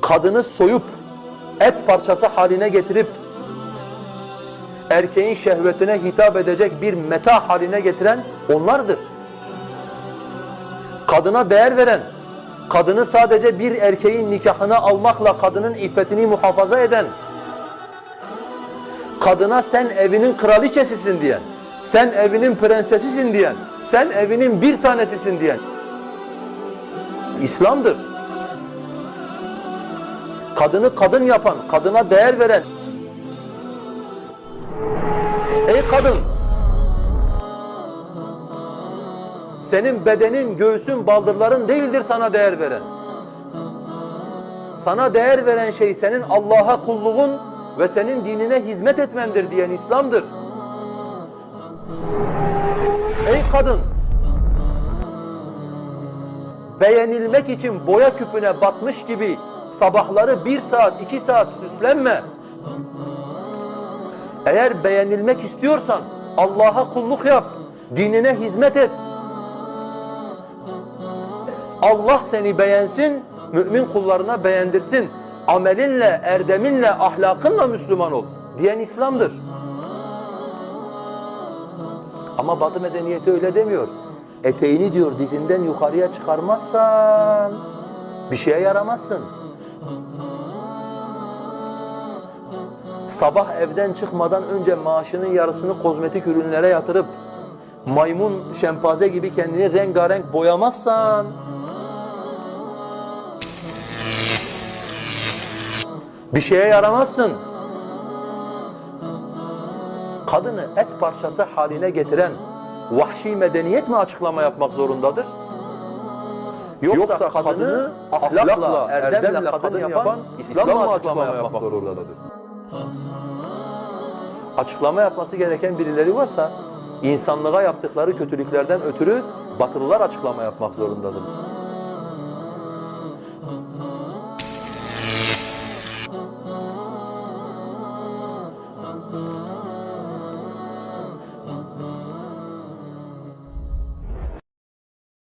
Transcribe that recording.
kadını soyup et parçası haline getirip erkeğin şehvetine hitap edecek bir meta haline getiren onlardır. Kadına değer veren, kadını sadece bir erkeğin nikahına almakla kadının iffetini muhafaza eden, kadına sen evinin kraliçesisin diyen, sen evinin prensesisin diyen, sen evinin bir tanesisin diyen İslam'dır. Kadını kadın yapan, kadına değer veren. Ey kadın! Senin bedenin, göğsün, baldırların değildir sana değer veren. Sana değer veren şey senin Allah'a kulluğun ve senin dinine hizmet etmendir diyen İslam'dır. Ey kadın! Beğenilmek için boya küpüne batmış gibi sabahları bir saat, iki saat süslenme. Eğer beğenilmek istiyorsan Allah'a kulluk yap, dinine hizmet et. Allah seni beğensin, mümin kullarına beğendirsin. Amelinle, erdeminle, ahlakınla Müslüman ol diyen İslam'dır. Ama Batı medeniyeti öyle demiyor. Eteğini diyor dizinden yukarıya çıkarmazsan bir şeye yaramazsın. Sabah evden çıkmadan önce maaşının yarısını kozmetik ürünlere yatırıp maymun şempanze gibi kendini rengarenk boyamazsan bir şeye yaramazsın. Kadını et parçası haline getiren vahşi medeniyet mi açıklama yapmak zorundadır? Yoksa, kadını ahlakla, erdemle kadın yapan İslam mı açıklama yapmak zorundadır? Açıklama yapması gereken birileri varsa insanlığa yaptıkları kötülüklerden ötürü Batılılar açıklama yapmak zorundadır.